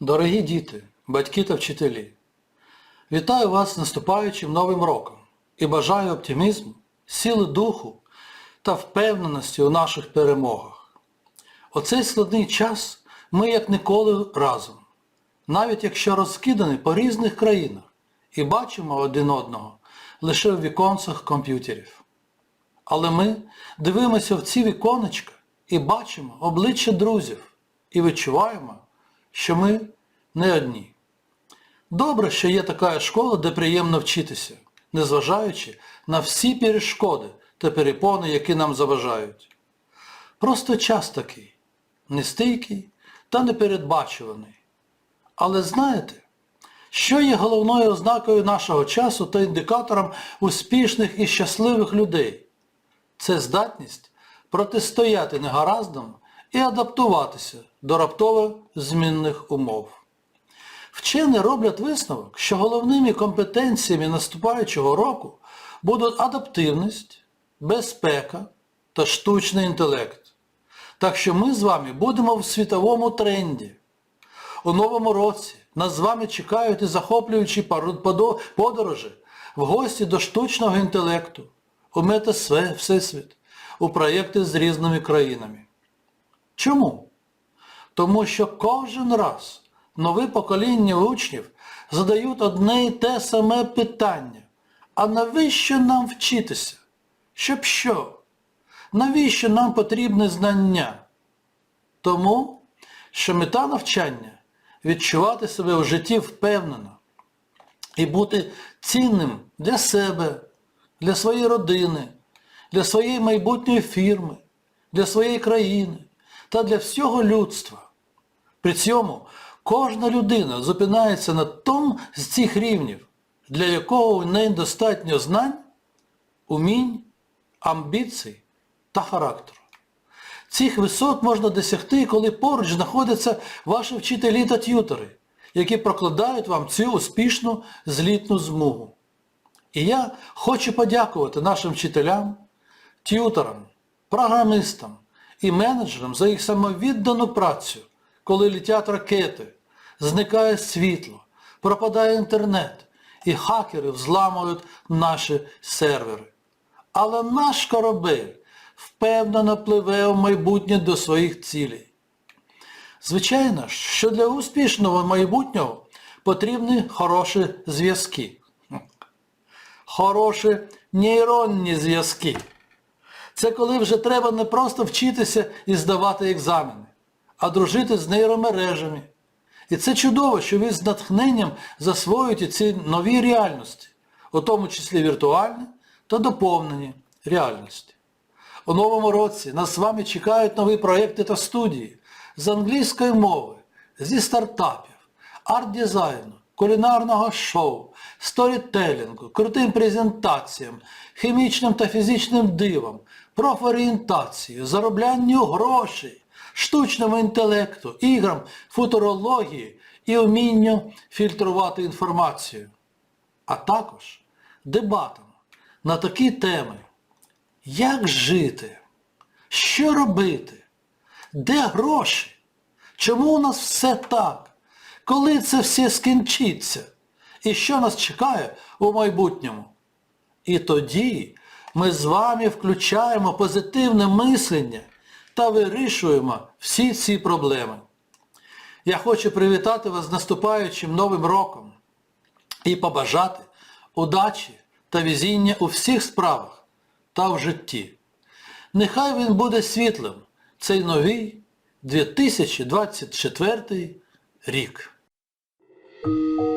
Дорогі діти, батьки та вчителі, вітаю вас з наступаючим Новим роком і бажаю оптимізму, сили духу та впевненості у наших перемогах. У цей складний час ми як ніколи разом, навіть якщо розкидані по різних країнах і бачимо один одного лише в віконцях комп'ютерів. Але ми дивимося в ці віконечка і бачимо обличчя друзів і відчуваємо, що ми не одні. Добре, що є така школа, де приємно вчитися, незважаючи на всі перешкоди та перепони, які нам заважають. Просто час такий, нестійкий та непередбачуваний. Але знаєте, що є головною ознакою нашого часу та індикатором успішних і щасливих людей? Це здатність протистояти негараздам і адаптуватися до раптово змінних умов. Вчені роблять висновок, що головними компетенціями наступаючого року будуть адаптивність, безпека та штучний інтелект. Так що ми з вами будемо в світовому тренді. У новому році нас з вами чекають і захоплюючі подорожі в гості до штучного інтелекту, у метасфе Всесвіт, у проєкти з різними країнами. Чому? Тому що кожен раз нове покоління учнів задають одне і те саме питання. А навіщо нам вчитися? Щоб що? Навіщо нам потрібне знання? Тому, що мета навчання відчувати себе в житті впевнено і бути цінним для себе, для своєї родини, для своєї майбутньої фірми, для своєї країни та для всього людства. При цьому кожна людина зупинається на тому з цих рівнів, для якого у неї достатньо знань, умінь, амбіцій та характеру. Цих висот можна досягти, коли поруч знаходяться ваші вчителі та т'ютери, які прокладають вам цю успішну злітну змогу. І я хочу подякувати нашим вчителям, т'ютерам, програмистам і менеджерам за їх самовіддану працю, коли літять ракети, зникає світло, пропадає інтернет і хакери взламують наші сервери. Але наш корабель впевнено пливе у майбутнє до своїх цілей. Звичайно що для успішного майбутнього потрібні хороші зв'язки. Хороші нейронні зв'язки. Це коли вже треба не просто вчитися і здавати екзамени, а дружити з нейромережами. І це чудово, що ви з натхненням засвоюєте ці нові реальності, у тому числі віртуальні та доповнені реальності. У новому році нас з вами чекають нові проєкти та студії з англійської мови, зі стартапів, арт-дизайну, кулінарного шоу, сторітелінгу, крутим презентаціям, хімічним та фізичним дивом, профорієнтації, зароблянню грошей, штучному інтелекту, іграм, футурології і умінню фільтрувати інформацію. А також дебатам на такі теми. Як жити? Що робити? Де гроші? Чому у нас все так? Коли це все скінчиться? І що нас чекає у майбутньому? І тоді ми з вами включаємо позитивне мислення та вирішуємо всі ці проблеми. Я хочу привітати вас з наступаючим Новим роком і побажати удачі та везіння у всіх справах та в житті. Нехай він буде світлим, цей новий 2024 рік. Música